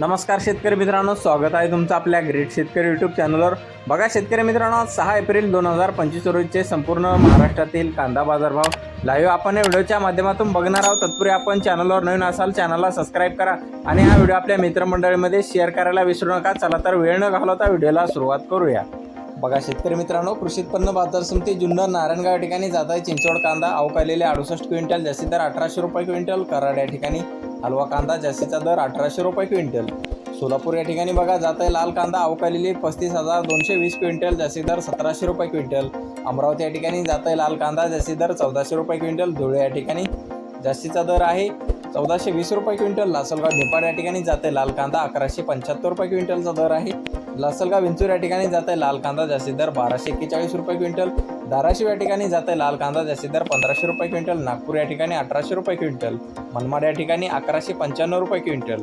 नमस्कार शेतकरी मित्रांनो स्वागत आहे तुमचं आपल्या ग्रेट शेतकरी यूट्यूब चॅनलवर बघा शेतकरी मित्रांनो सहा एप्रिल दोन हजार पंचवीस रोजीचे संपूर्ण महाराष्ट्रातील कांदा बाजारभाव लाईव्ह आपण या व्हिडिओच्या माध्यमातून बघणार आहोत. तत्पूर्वी आपण चॅनलवर नवीन असाल चॅनलला सबस्क्राईब करा आणि हा व्हिडिओ आपल्या मित्रमंडळीमध्ये शेअर करायला विसरू नका. चला तर वेळ न घालवता व्हिडिओला सुरुवात करूया. बघा शेतकरी मित्रांनो कृषी उत्पन्न बाजार समिती जुन्नर नारायणगाव या ठिकाणी जात आहे. चिंचवड कांदा अवकालेले अडुसष्ट क्विंटल जास्ती दर अठराशे रुपये क्विंटल कराड या ठिकाणी हलवा कांदा जास्तीचा दर अठराशे रुपये क्विंटल. सोलापूर या ठिकाणी बघा जात आहे लाल कांदा अवकालेली पस्तीस हजार दोनशे वीस क्विंटल जास्ती दर सतराशे रुपये क्विंटल. अमरावती या ठिकाणी जात आहे लाल कांदा जास्ती दर चौदाशे रुपये क्विंटल. धुळे या ठिकाणी जास्तीचा दर आहे. चौदाशे वीस रुपये क्विंटल. लासलगाव निपाड या ठिकाणी जाते. लाल कांदा अकराशे पंच्याहत्तर रुपये क्विंटलचा दर आहे. लासलगाव विंचूर या ठिकाणी जाते. लाल कांदा जास्तीत दर बाराशे एक्केचाळीस रुपये क्विंटल. धाराशिव या ठिकाणी जाते. लाल कांदा जास्तीत दर पंधराशे रुपये क्विंटल. नागपूर या ठिकाणी अठराशे रुपये क्विंटल. मनमाड या ठिकाणी अकराशे पंच्याण्णव रुपये क्विंटल.